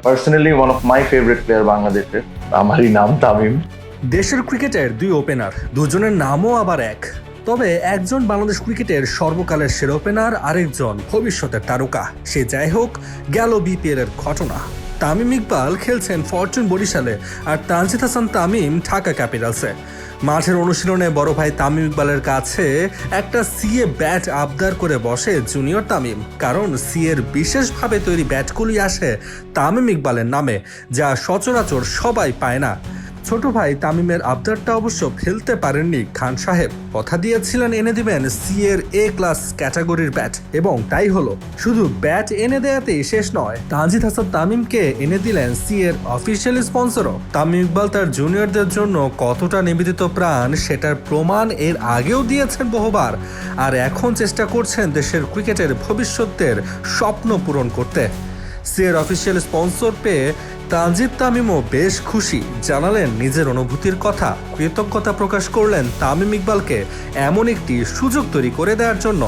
Personally one of my favourite player বাংলাদেশের আমারই নাম তামিম। দেশের ক্রিকেটের দুই ওপেনার দুজনের নামও আবার এক। তবে একজন বাংলাদেশ ক্রিকেটের সর্বকালের সেরা ওপেনার আরেকজন ভবিষ্যতের তারকা। সে যাই হোক, গেল বিপিএল এর ঘটনা। তামিম ইকবাল খেলছেন ফরচুন বরিশালে আর তানজিদ হাসান তামিম ঢাকা ক্যাপিটালসে। মাঠের অনুশীলনে বড় ভাই তামিম ইকবালের কাছে একটা সিএ ব্যাট আবদার করে বসে জুনিয়র তামিম, কারণ সিএর বিশেষভাবে তৈরি ব্যাটগুলি আসে তামিম ইকবালের নামে, যা সচরাচর সবাই পায় না। ছোট ভাই তামিমের আবদারটা অবশ্য ফেলতে পারেননি খান সাহেব। কথা দিয়েছিলেন এনে দিবেন সি এর এ ক্লাস ক্যাটাগরির ব্যাট। এবং তাই হলো, শুধু ব্যাট এনে দেয়াতেই শেষ নয়, তানজিদ হাসান তামিমকে এনে দিলেন সি এর অফিসিয়াল স্পন্সরও। তামিম ইকবাল তার জুনিয়রদের জন্য কতটা নিবেদিত প্রাণ সেটার প্রমাণ এর আগেও দিয়েছেন বহুবার। আর এখন চেষ্টা করছেন দেশের ক্রিকেটের ভবিষ্যতের স্বপ্ন পূরণ করতে। সিএর অফিসিয়াল স্পন্সর পেয়ে তানজিদ তামিমও বেশ খুশি। জানালেন নিজের অনুভূতির কথা। কৃতজ্ঞতা প্রকাশ করলেন তামিম ইকবালকে এমন একটি সুযোগ তৈরি করে দেওয়ার জন্য।